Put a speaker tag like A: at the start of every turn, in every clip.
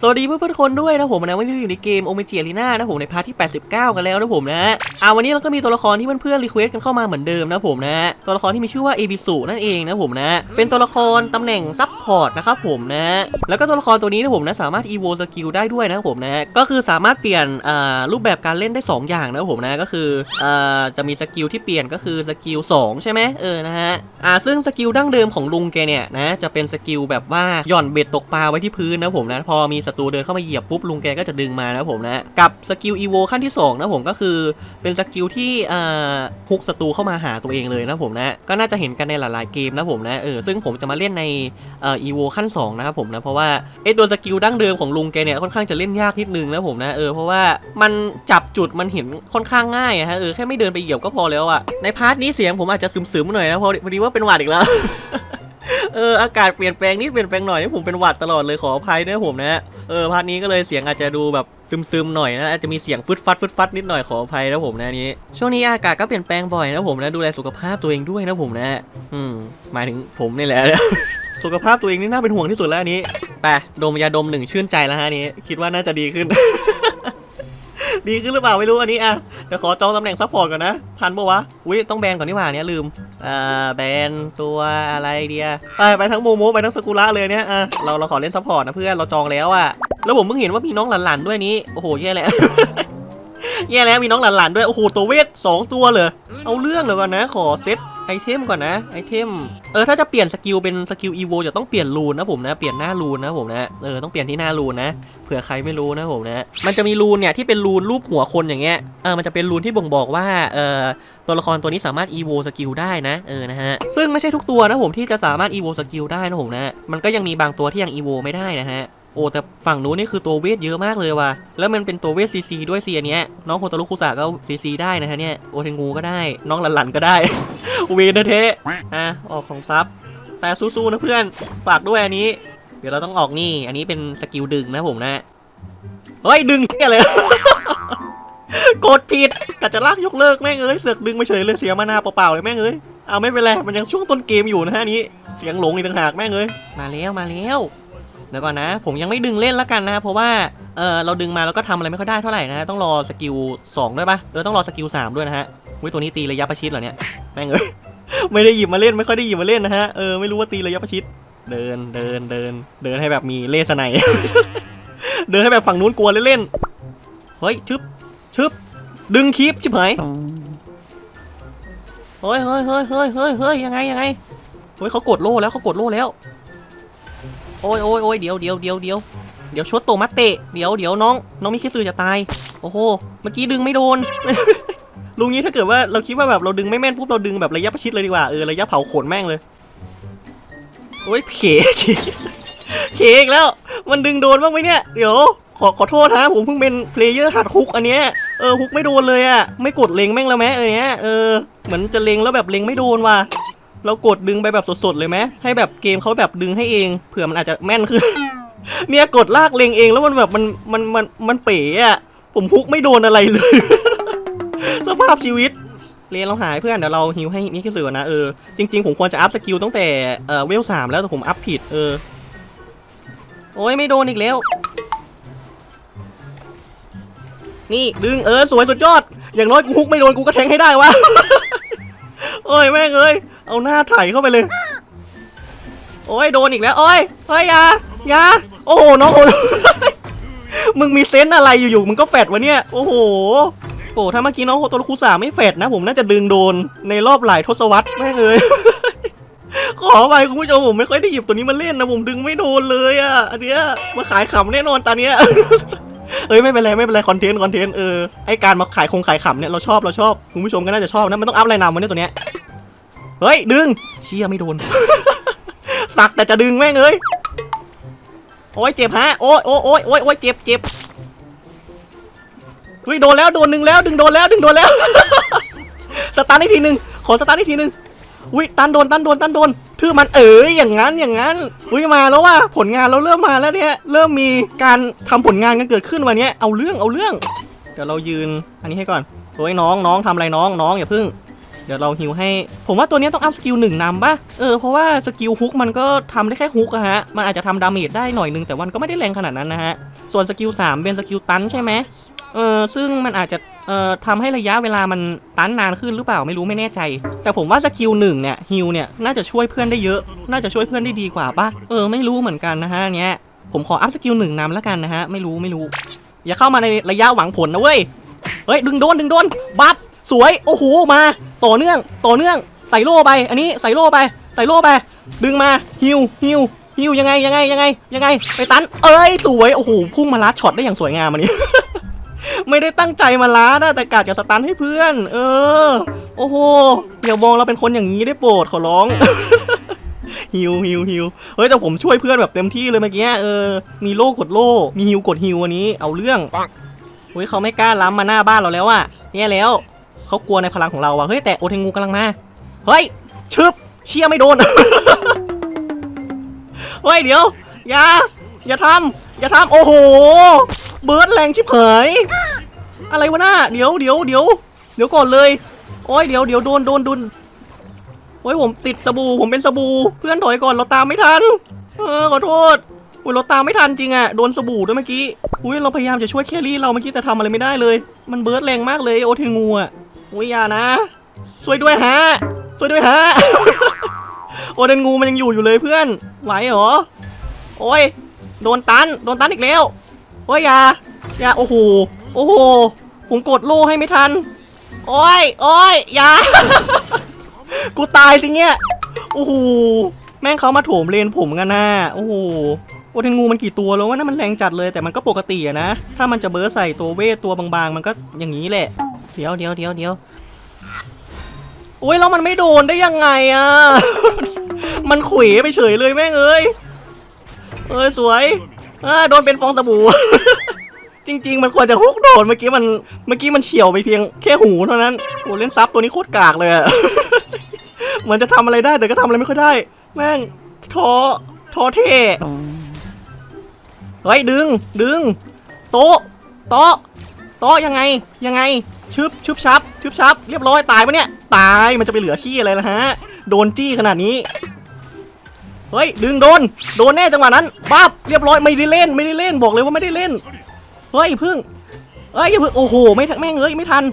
A: สวัสดีเพื่อนๆคนด้วยนะผมนะวันนี้เราอยู่ในเกมโอเมจิอารีนานะผมในพาร์ทที่ 89 กันแล้วนะผมนะอ่าวันนี้เราก็มีตัวละครที่เพื่อนๆรีเควสกันเข้ามาเหมือนเดิมนะผมนะตัวละครที่มีชื่อว่าเอบิสุนั่นเองนะผมนะเป็นตัวละครตำแหน่งซับพอร์ตนะครับผมนะแล้วก็ตัวละครตัวนี้นะผมนะสามารถอีโวสกิลได้ด้วยนะผมนะก็คือสามารถเปลี่ยนอ่ารูปแบบการเล่นได้ 2 อย่างนะผมนะก็คืออ่าจะมีสกิลที่เปลี่ยนก็คือสกิล2ใช่ไหมเออนะฮะอ่าซึ่งสกิลดั้งเดิมของลุงแกเนี่ยนะจะเป็นสกิลแบบว่าหย่อนเบ็ดตกปลาไว้ที่พื้นนะผมนะพอมีศัตรูเดินเข้ามาเหยียบปุ๊บลุงแกก็จะดึงมานะผมนะกับสกิลอีโวขั้นที่2นะผมก็คือเป็นสกิลที่ฮุกศัตรูเข้ามาหาตัวเองเลยนะผมนะก็น่าจะเห็นกันในหลายๆเกมนะผมนะเออซึ่งผมจะมาเล่นในอีโวขั้น2นะครับผมนะเพราะว่าไอตัวสกิลดั้งเดิมของลุงแกเนี่ยค่อนข้างจะเล่นยากนิดนึงนะผมนะเออเพราะว่ามันจับจุดมันเห็นค่อนข้างง่ายอะฮะเออแค่ไม่เดินไปเหยียบก็พอแล้วอะในพาร์ทนี้เสียงผมอาจจะซึมๆหน่อยนะเพราะพอดีว่าเป็นหวัดอีกแล้ว เอออากาศเปลี่ยนแปลงนิดเปลี่ยนแปลงหน่อยนี่ผมเป็นหวัดตลอดเลยขออภัยนะผมนะเออพาร์ทนี้ก็เลยเสียงอาจจะดูแบบซึมๆหน่อยนะอาจจะมีเสียงฟึดฟัดฟึดฟัดนิดหน่อยขออภัยนะผมนะนนี้ ช่วงนี้อากาศก็เปลี่ยนแปลงบ่อยนะผมนะดูแลสุขภาพตัวเองด้วยนะผมนะอืมหมายถึงผมนี่แหละสุขภาพตัวเองนี่น่าเป็นห่วงที่สุดแล้วอันนี้ไปดมยาดมหนึ่งชื่นใจแล้วฮะนนี้ คิดว่าน่าจะดีขึ้น ดีขึ้นหรือเปล่าไม่รู้อันนี้อะ เดี๋ยวขอจองตำแหน่งซัพพอร์ตก่อนนะ ทันปะวะ อุ้ยต้องแบนก่อนนี่หว่าเนี่ยลืม อ่าแบนตัวอะไรเดียไปไปทั้งโมโมไปทั้งสกุระเลยเนี่ยอะเราเราขอเล่นซัพพอร์ตนะเพื่อนเราจองแล้วอะแล้วผมเพิ่งเห็นว่ามีน้องหลานๆด้วยนี้โอ้โหแย่แล้วแย่แล้วมีน้องหลานๆด้วยโอ้โหตัวเวทสองตัวเลยเอาเรื่องเดี๋ยวก่อนนะ ขอเซต ไอเทมก่อนนะไอเทมเออถ้าจะเปลี่ยนสกิลเป็นสกิลอีโวจะต้องเปลี่ยนรูนนะผมนะเปลี่ยนหน้ารูนนะผมนะเออต้องเปลี่ยนที่หน้ารูนนะเผื่อใครไม่รู้นะผมนะมันจะมีรูนเนี่ยที่เป็นรูนรูปหัวคนอย่างเงี้ยเออมันจะเป็นรูนที่บ่งบอกว่าเออตัวละครตัวนี้สามารถอีโวสกิลได้นะเออนะฮะซึ่งไม่ใช่ทุกตัวนะผมที่จะสามารถอีโวสกิลได้นะผมนะมันก็ยังมีบางตัวที่ยังอีโวไม่ได้นะฮะ โอ้แต่ฝั่งนู้นนี่คือตัวเวทเยอะมากเลยว่ะ แล้วมันเป็นตัวเวทซีซีด้วยซีอันเนี้ยน้องโคตารุคุสะก็ซีซีได้นะฮะเนี่ย โอเทงูก็ได้ น้องหลันๆก็ได้ เวนเทะอะออกของซับแต่สู้ๆนะเพื่อน ฝากด้วยอันนี้ เดี๋ยวเราต้องออกนี่ อันนี้เป็นสกิลดึงนะผมนะ เฮ้ยดึงเหี้ยเลยกดผิดกะจะลากยกเลิกแม่งเอ้ยเสือกดึงไมาเฉยเลยเสียมานาเปล่าๆเลยแม่งเอ้ยเอาไม่เป็นไรมันยังช่วงต้นเกมอยู่นะฮะนนี้เสียงหลงอีกต่างหากแม่งเอ้ยมาแล้วมาแล้ว เดี๋ยวก่อนนะ ผมยังไม่ดึงเล่นแล้วกันนะเพราะว่าเออเราดึงมาแล้วก็ทำอะไรไม่ค่อยได้เท่าไหร่นะต้องรอสกิล2ด้วยปะเออต้องรอสกิล3ด้วยนะฮะวิตัวนี้ตีระยะประชิดเหรอเนี่ยแม่งเอ้ยไม่ได้หยิบมาเล่นไม่ค่อยได้หยิบมาเล่นนะฮะเออไม่รู้ว่าตีระยะประชิดเดินเดินเดินเดินให้แบบมีเลสไนเดินให้แบบฝั่งนู้นกลัวเล่นๆเฮ้ยชึบชึบดึงคลิปชิบหายเฮ้ยเฮ้ยเฮ้ยเฮ้ยเฮ้ยเฮ้ยยังไงยังไงเฮ้ยเขากดโล่แล้วเขากดโล่แล้ว อ้ยโอ้ยโอ้ยเดี๋ยวเดี๋ยวเดี๋ยวเดี๋ยวเดี๋ยวชดโตมัตเตะเดี๋ยวเดี๋ยวน้อง น้องมิคิซึจะตาย โอ้โห เมื่อกี้ดึงไม่โดน ลุงนี้ถ้าเกิดว่าเราคิดว่าแบบเราดึงไม่แม่นปุ๊บเราดึงแบบระยะประชิดเลยดีกว่า เออระยะเผาขนแม่งเลย โอ้ยเขเขเขอีกแล้ว มันดึงโดนบ้างไหมเนี่ย เดี๋ยว ขอขอโทษฮะผมเพิ่งเป็นเพลเยอร์หัดฮุกอันเนี้ย เออฮุกไม่โดนเลยอะไม่กดเล็งแม่งแล้วแม้เออเนี้ย เออ เหมือนจะเล็งแล้วแบบเล็งไม่โดนว่ะ เรากดดึงไปแบบสดๆเลยไหมให้แบบเกมเขาแบบดึงให้เองเผื่อมันอาจจะแม่นขึ้น เนี่ยกดลากเลงเองแล้วมันแบบมันมันมันมันเป๋อะผมฮุกไม่โดนอะไรเลย สภาพชีวิตเรียนเราหายเพื่อนเดี๋ยวเราฮิวให้นี่คือสื่อนะเออจริงๆผมควรจะอัพสกิลตั้งแต่เอ่อเวลสามแล้วแต่ผมอัพผิดเออ โอ้ยไม่โดนอีกแล้ว นี่ดึงเออสวยสุดยอด อย่างน้อยกูฮุกไม่โดนกูก็แทงให้ได้วะ โอ้ยแม่งเอ้ย เอาหน้าไถเข้าไปเลย โอ้ยโดนอีกแล้วโอ้ยเฮ้ยยายาโอ้โหน้องโหมึงมีเซนอะไรอยู่ๆมึงก็แฟดวะเนี่ยโอ้โหโอ้ถ้าเมื่อกี้น้องโฮโตรคุสาไม่แฟดนะ ผมน่าจะดึงโดนในรอบหลายทศวรรษแม่งเอ้ยขอไปคุณผู้ชมผมไม่ค่อยได้หยิบตัวนี้มาเล่นนะผมดึงไม่โดนเลยอะอันเนี้ยมาขายขำแน่นอนตอนเนี้ยเอ้ยไม่เป็นไรไม่เป็นไรคอนเทนต์คอนเทนต์เออไอการมาขายคงขายขำเนี่ยเราชอบเราชอบคุณผู้ชมก็น่าจะชอบนะมันต้องอัพอะไรนำวันนี้ตัวเนี้ย เฮ้ย ดึง เชี่ยไม่โดน สักแต่จะดึงแม่งเอ้ยโอ้ยเจ็บฮะ โอ้ยโอ้ยโอ้ยโอ้ยโอ้ยเจ็บเจ็บเฮ้ยโดนแล้วโดนหนึ่งแล้วดึงโดนแล้วดึงโดนแล้ว สตาร์ทอีกทีหนึ่งขอสตาร์ทอีกทีหนึ่งอุ้ยตันโดนตันโดนตันโดนทื่อมันเอ๋ยอย่างนั้นอย่างนั้นอุ้ยมาแล้วว่าผลงานเราเริ่มมาแล้วเนี่ยเริ่มมีการทำผลงานกันเกิดขึ้นวันนี้เอาเรื่องเอาเรื่อง เดี๋ยวเรายืนอันนี้ให้ก่อนโอ้ยน้องน้องทำอะไรน้องน้องอย่าพึ่ง เดี๋ยวเราฮิวให้ ผมว่าตัวนี้ต้องอัพสกิลหนึ่งนำป่ะเออเพราะว่าสกิลฮุกมันก็ทำได้แค่ฮุกอะฮะ มันอาจจะทำดาเมจได้หน่อยนึงแต่มันก็ไม่ได้แรงขนาดนั้นนะฮะ ส่วนสกิล3เป็นสกิลตันใช่ไหมเออซึ่งมันอาจจะเอ่อทำให้ระยะเวลามันตันนานขึ้นหรือเปล่าไม่รู้ไม่แน่ใจ แต่ผมว่าสกิลหนึ่งเนี่ยฮิวเนี่ยน่าจะช่วยเพื่อนได้เยอะ น่าจะช่วยเพื่อนได้ดีกว่าป่ะเออไม่รู้เหมือนกันนะฮะเนี้ยผมขออัพสกิลหนึ่งนำแล้วกันนะฮะไม่รู้ไม่รู้ อย่าเข้ามาในระยะหวังผลนะเว้ยเฮ้ยดึงโดนดึงโดนบัฟ สวยโอ้โหมาต่อเนื่องต่อเนื่องใส่โล่ไป อันนี้ใส่โล่ไป ใส่โล่ไป ดึงมาฮิวฮิวฮิวยังไงยังไงยังไงยังไงไปตัน เอ้ยสวยโอ้โหพุ่งมาลัดช็อตได้อย่างสวยงามอันนี้ ไม่ได้ตั้งใจมาลัดนะแต่กาจะสตันให้เพื่อน เออ โอ้โหอย่ามองเราเป็นคนอย่างนี้ได้โปรดขอร้องฮิวฮิวฮิวเฮ้ยแต่ผมช่วยเพื่อนแบบเต็มที่เลยเมื่อกี้เออมีโล่กดโล่มีฮิวกดฮิวอันนี้เอาเรื่องเฮ้ยเขาไม่กล้าล้ำมาหน้าบ้านเราแล้วอะเนี่ยแล้ว เขากลัวในพลังของเราอะเฮ้ยแต่โอเทงูกำลังมา เฮ้ยชึบเชี่ยไม่โดน เฮ้ยเดี๋ยว อย่า อย่าทำอย่าทำโอ้โห เบิร์ดแรงชิบหายอะไรวะน่าเดี๋ยวเดี๋ยวเดี๋ยวเดี๋ยวก่อนเลย โอ้ยเดี๋ยวเดี๋ยวโดนโดนโดนโอ้ยผมติดสบู่ผมเป็นสบู่เพื่อนถอยก่อนเราตามไม่ทัน เออขอโทษอุ้ยเราตามไม่ทันจริงอะโดนสบู่ด้วยเมื่อกี้อุ้ยเราพยายามจะช่วยแครี่เราเมื่อกี้แต่ทำอะไรไม่ได้เลย มันเบิร์ดแรงมากเลยโอเทงูอะ อุ้ยอย่านะช่วยด้วยฮะช่วยด้วยฮะ โอเทงูมันยังอยู่อยู่เลยเพื่อน ไหวเหรอ โอ้ย โดนตัน โดนตันอีกแล้ว โอ้ยอย่าอย่าโอ้โห โอ้โห ผมกดโล่ให้ไม่ทัน โอ้ย โอ้ยอย่า กูตายสิเนี่ยโอ้โห แม่งเขามาโถมเลนผมกันนะโอ้โหโอเทนงูมันกี่ตัวแล้ววะนั่นมันแรงจัดเลยแต่มันก็ปกติอะนะ ถ้ามันจะเบิร์ใส่ตัวเวทตัวบางๆ มันก็อย่างนี้แหละ เดี๋ยวเดี๋ยวเดี๋ยวเดี๋ยวโอ้ยแล้วมันไม่โดนได้ยังไงอะมันขวไปเฉยเลยแม่งเอ้ยเอ้ยสวยอ่าโดนเป็นฟองสบู่ จริง ๆ มันควรจะฮุกโดนเมื่อกี้มันเมื่อกี้มันเฉียวไปเพียงแค่หูเท่านั้นโอ้เล่นซับตัวนี้โคตรกากเลยอะเหมือนจะทำอะไรได้แต่ก็ทำอะไรไม่ค่อยได้ แม่งท้อท้อเท่เฮ้ยดึงดึงโต๊ะโต๊ะ โต๊ะยังไงยังไงชึบชึบชับชึบชับเรียบร้อยตายปะเนี่ยตายมันจะไปเหลือขี้อะไรล่ะฮะโดนจี้ขนาดนี้เฮ้ยดึงโดนโดนแน่จังหวะนั้นปั๊บเรียบร้อยไม่ได้เล่นไม่ได้เล่นบอกเลยว่าไม่ได้เล่นเฮ้ยพึ่งเอ้ยพึ่งโอ้โหไม่แม่งเอ้ยไม่ทัน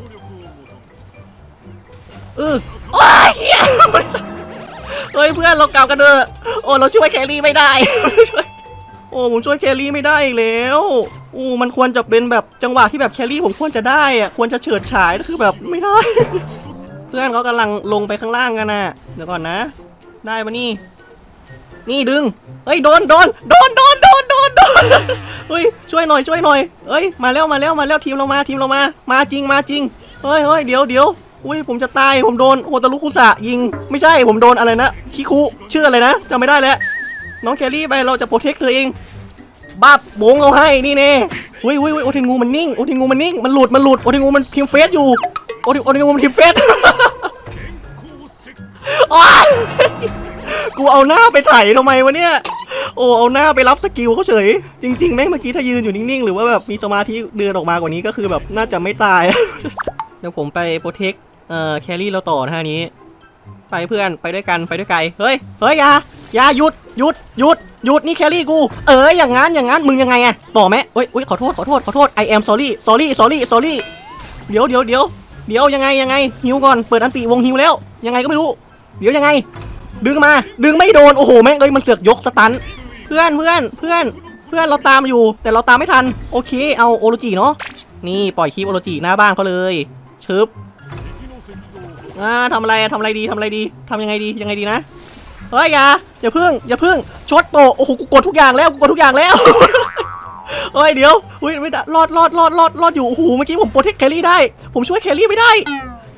A: เออโอ้ยเฮ้ยเพื่อนเรากลับกันเถอะโอ้เราช่วยแครี่ไม่ได้ช่วย โอ้ผมช่วยแครี่ไม่ได้อีกแล้วโอ้มันควรจะเป็นแบบจังหวะที่แบบแครี่ผมควรจะได้อะควรจะเฉิดฉายแต่คือแบบไม่ได้ เพื่อนเขากำลังลงไปข้างล่างกันนะเดี๋ยวก่อนนะ ได้ปะนี่ นี่ดึงเฮ้ยโดนโดนโดนโดนโดนโดนโดนเฮ้ยช่วยหน่อยช่วยหน่อยเฮ้ยมาแล้วมาแล้วมาแล้วทีมเรามาทีมเรามา มาจริงมาจริงเฮ้ยเฮ้ยเดี๋ยวเดี๋ยวอุ้ยผมจะตายผมโดนโฮตารุคุสะยิง ไม่ใช่ผมโดนอะไรนะคิคุชื่ออะไรนะจำไม่ได้แล้ว น้องแครี่ไปเราจะโปรเทคเธอเองบับโบงเอาให้นี่เน่เฮ้ยเฮ้ยเฮ้ยโอเทนงูมันนิ่งโอเทนงูมันนิ่งมันหลุดมันหลุดโอเทนงูมันพิมเฟซอยู่โอเทโอเทนงูมันพิมเฟซโอ๊ยกูเอาหน้าไปไถ่ทำไมวะเนี่ยโอ้เอาหน้าไปรับสกิลเขาเฉย จริงๆแม่งเมื่อกี้ถ้ายืนอยู่นิ่งๆ หรือว่าแบบมีสมาธิเดินออกมากว่านี้ก็คือแบบน่าจะไม่ตายเดี๋ยวผมไปโปรเทคเอ่อแครี่เราต่อนะฮะนี้ ไปเพื่อนไปด้วยกันไปด้วยไกลเฮ้ยเฮ้ยยาอยาหยุดหยุดหยุดหยุดนี่แครี่กู เอ๋ยอย่างงั้นอย่างงั้นมึงยังไงอะต่อไหมเอ้ยอุ้ยขอโทษขอโทษขอโทษ I am sorry sorry sorry sorry เดี๋ยวเดี๋ยวเดี๋ยวเดี๋ยวยังไงยังไงฮิวก่อนเปิดอันติวงฮิวแล้ว ยังไงก็ไม่รู้ เดี๋ยวยังไง ดึงมาดึงไม่โดนโอ้โหแม่งเอ้ยมันเสือกยกสตันเพื่อนเพื่อนเพื่อนเพื่อนเราตามอยู่ แต่เราตามไม่ทันโอเคเอาโอโรจิเนาะนี่ปล่อยคลิปโอโรจิหน้าบ้านเขาเลยชึบ อ่าทำอะไรทำอะไรดีทำอะไรดีทำยังไงดียังไงดีนะเฮ้ยอย่าอย่าพึ่งอย่าพึ่งชดโตโอ้โหกูกดทุกอย่างแล้วกูกดทุกอย่างแล้วเฮ้ยเดี๋ยวอุ้ยไม่ได้รอดรอดรอดรอดรอดอยู่โอ้โหเมื่อกี้ผมโปรเทคแครี่ได้ ผมช่วยแครี่ไม่ได้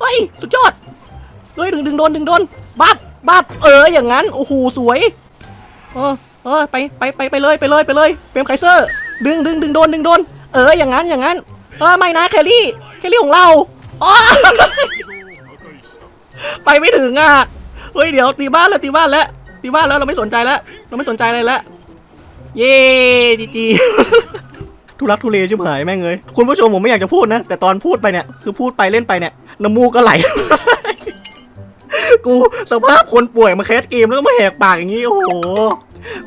A: เฮ้ยสุดยอดเฮ้ยดึงดึงโดนดึงโดนบับบับเอออย่างนั้นโอ้โหสวยเออเออไปไปไปไปเลยไปเลยไปเลยเฟรมไคเซอร์ ดึงดึงดึงโดนดึงโดนเอออย่างนั้นอย่างนั้นเออไม่นะแครี่แครี่ของเราอ๋อ ไปไม่ถึงอะ เฮ้ยเดี๋ยวตีบ้านแล้วตีบ้านแล้วตีบ้านแล้วเราไม่สนใจแล้วเราไม่สนใจอะไรแล้ว เย้จีจีทุรักทุเลชิบหายแม่งเลยคุณผู้ชมผมไม่อยากจะพูดนะ แต่ตอนพูดไปเนี่ย คือพูดไปเล่นไปเนี่ยน้ำมูกก็ไหล กูสภาพคนป่วยมาแคสเกมแล้วก็มาแหกปากอย่างนี้ โอ้โห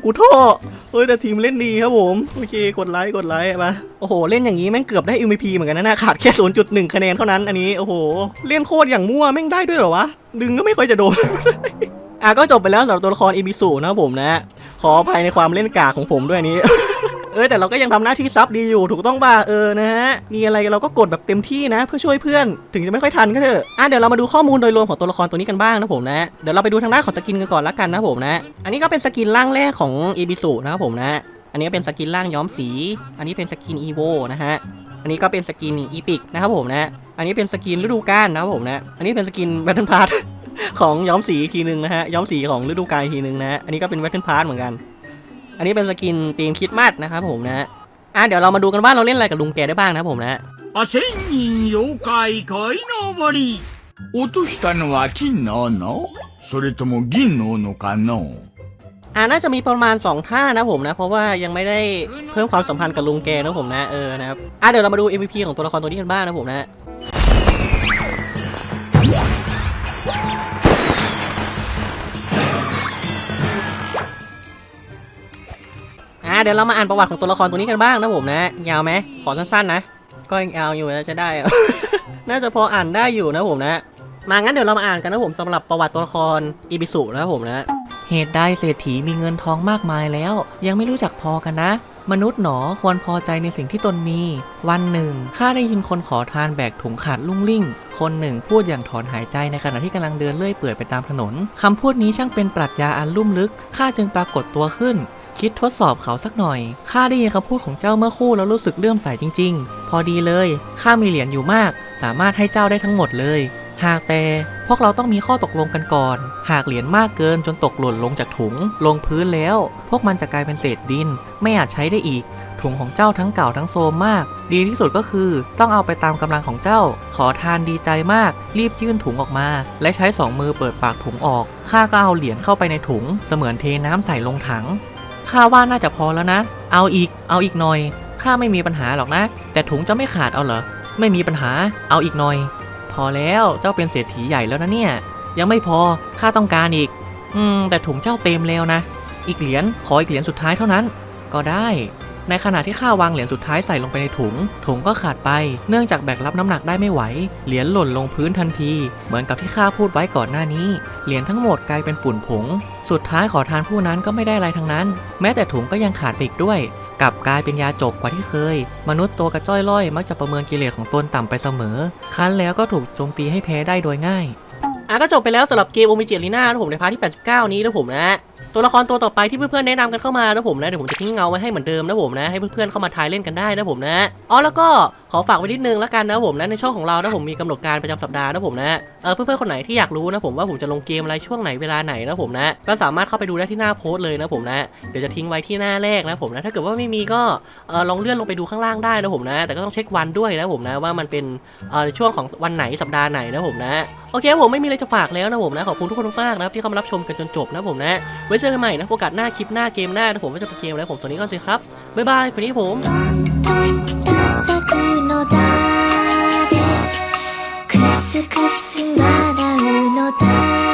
A: กูโทษเฮ้ยแต่ทีมเล่นดีครับผม โอเค กดไลค์กดไลค์มาโอ้โห เล่นอย่างนี้แม่งเกือบได้ MVP เหมือนกันนะนะขาดแค่ 0.1 คะแนนเท่านั้นอันนี้ โอ้โห เล่นโคตรอย่างมั่วแม่งได้ด้วยเหรอวะ ดึงก็ไม่ค่อยจะโดนอะก็จบไปแล้วสำหรับตัวละครอิบิสูนะครับผมนะ ขออภัยในความเล่นกากของผมด้วยอันนี้ เออแต่เราก็ยังทำหน้าที่ซับดีอยู่ถูกต้องป่ะเออนะฮะมีอะไรเราก็กดแบบเต็มที่นะ เพื่อช่วยเพื่อนถึงจะไม่ค่อยทันก็เถอะอะเดี๋ยวเรามาดูข้อมูลโดยรวมของตัวละครตัวนี้กันบ้างนะผมนะเดี๋ยวเราไปดูทางด้านของสกินกันก่อนละกันนะผมนะ อันนี้ก็เป็นสกินร่างแรกของเอบิสุนะครับผมนะอันนี้เป็นสกินร่างย้อมสี อันนี้เป็นสกินอีโวนะฮะ อันนี้ก็เป็นสกินอีพิกนะครับผมนะ อันนี้เป็นสกินฤดูกาลนะครับผมนะ อันนี้เป็นสกินแบทเทิลพาร์ทของย้อมสีอีกทีหนึ่งนะฮะ ย้อมสีของฤดูกาลอีกทีหนึ่งนะฮะ อันนี้ก็เป็นแบทเทิลพาร์ทเหมือนกัน อันนี้เป็นสกินธีมคริดมาสนะครับผมนะ อ่ะเดี๋ยวเรามาดูกันว่าเราเล่นอะไรกับลุงแกได้บ้างนะครับผมนะ
B: あ、千人妖怪こいのぼり。落としたのは金の斧それとも銀の斧かの
A: อ่าน่าจะมีประมาณ 2 ท่านะผมนะ เพราะว่ายังไม่ได้เพิ่มความสัมพันธ์กับลุงแกนะผมนะเออนะครับอ่ะเดี๋ยวเรามาดู MVP ของตัวละครตัวนี้กันบ้างนะผมนะ เดี๋ยวเรามาอ่านประวัติของตัวละครตัวนี้กันบ้างนะผมนะ ยาวไหมขอสั้นๆนะ ก็ยังยาวอยู่นะจะได้ น่าจะพออ่านได้อยู่นะผมนะ มางั้นเดี๋ยวเรามาอ่านกันนะผมสำหรับประวัติตัวละครอีบิสุนะผมนะ เหตุใดเศรษฐีมีเงินทองมากมายแล้ว ยังไม่รู้จักพอกันนะมนุษย์หนอควรพอใจในสิ่งที่ตนมี วันหนึ่งข้าได้ยินคนขอทานแบกถุงขาดลุ่งลิ่ง คนหนึ่งพูดอย่างถอนหายใจในขณะที่กำลังเดินเลื่อยเปื่อยไปตามถนนคำพูดนี้ช่างเป็นปรัชญาอันลุ่มลึกข้าจึงปรากฏตัวขึ้น คิดทดสอบเขาสักหน่อย ข้าได้ยินคำพูดของเจ้าเมื่อคู่แล้วรู้สึกเลื่อมใสจริง ๆ พอดีเลย ข้ามีเหรียญอยู่มาก สามารถให้เจ้าได้ทั้งหมดเลย หากแต่พวกเราต้องมีข้อตกลงกันก่อน หากเหรียญมากเกินจนตกหล่นลงจากถุง ลงพื้นแล้ว พวกมันจะกลายเป็นเศษดิน ไม่อาจใช้ได้อีก ถุงของเจ้าทั้งเก่าทั้งโซมมาก ดีที่สุดก็คือ ต้องเอาไปตามกำลังของเจ้า ขอทานดีใจมาก รีบยื่นถุงออกมา และใช้สองมือเปิดปากถุงออกข้าก็เอาเหรียญเข้าไปในถุง เสมือนเทน้ำใส่ลงถัง ข้าว่าน่าจะพอแล้วนะ เอาอีก เอาอีกหน่อย ข้าไม่มีปัญหาหรอกนะ แต่ถุงจะไม่ขาดเอาเหรอ ไม่มีปัญหา เอาอีกหน่อย พอแล้ว เจ้าเป็นเศรษฐีใหญ่แล้วนะเนี่ย ยังไม่พอ ข้าต้องการอีก อืม แต่ถุงเจ้าเต็มแล้วนะ อีกเหรียญ ขออีกเหรียญสุดท้ายเท่านั้น ก็ได้ ในขณะที่ข้าวางเหรียญสุดท้ายใส่ลงไปในถุง ถุงก็ขาดไป เนื่องจากแบกรับน้ำหนักได้ไม่ไหว เหรียญหล่นลงพื้นทันที เหมือนกับที่ข้าพูดไว้ก่อนหน้านี้ เหรียญทั้งหมดกลายเป็นฝุ่นผง สุดท้ายขอทานผู้นั้นก็ไม่ได้อะไรทั้งนั้น แม้แต่ถุงก็ยังขาดไปอีกด้วยกลับกลายเป็นยาจกกว่าที่เคย มนุษย์ตัวกระจ้อยล่อยมักจะประเมินกิเลสของตนต่ำไปเสมอ ครั้นแล้วก็ถูกโจมตีให้แพ้ได้โดยง่ายอะก็จบไปแล้วสำหรับเกมโอมิเจลีน่านะผมในพาร์ทที่ 89 นี้นะผมนะ ตัวละครตัวต่อไปที่เพื่อนๆแนะนำกันเข้ามานะผมนะเดี๋ยวผมจะทิ้งเงาไว้ให้เหมือนเดิมนะผมนะให้เพื่อนๆเข้ามาทายเล่นกันได้นะผมนะอ๋อแล้วก็ขอฝากไว้นิดนึงแล้วกันนะผมนะในช่องของเรานะผมมีกำหนดการประจำสัปดาห์นะผมนะเออเพื่อนๆคนไหนที่อยากรู้นะผมว่าผมจะลงเกมอะไรช่วงไหนเวลาไหนนะผมนะก็สามารถเข้าไปดูได้ที่หน้าโพสต์เลยนะผมนะเดี๋ยวจะทิ้งไว้ที่หน้าแรกนะผมนะถ้าเกิดว่าไม่มีก็เออลองเลื่อนลงไปดูข้างล่างได้นะผมนะ แต่ก็ต้องเช็ควันด้วยนะผมนะว่ามันเป็นเออช่วงของวันไหนสัปดาห์ไหนนะผมนะโอเคผมไม่มีอะไรจะฝากแล้วนะผมนะขอบคุณทุกคนมากๆนะครับที่เข้ามารับชมกันจนจบนะผมนะไว้เจอกันใหม่นะโอกาสหน้าคลิปหน้าเกมหน้านะผมว่าจะเป็นเกมอะไรผมสวัสดีก่อนสิครับ บ๊ายบายวันนี้ผม
C: 叩くのだべクスクス笑うのだ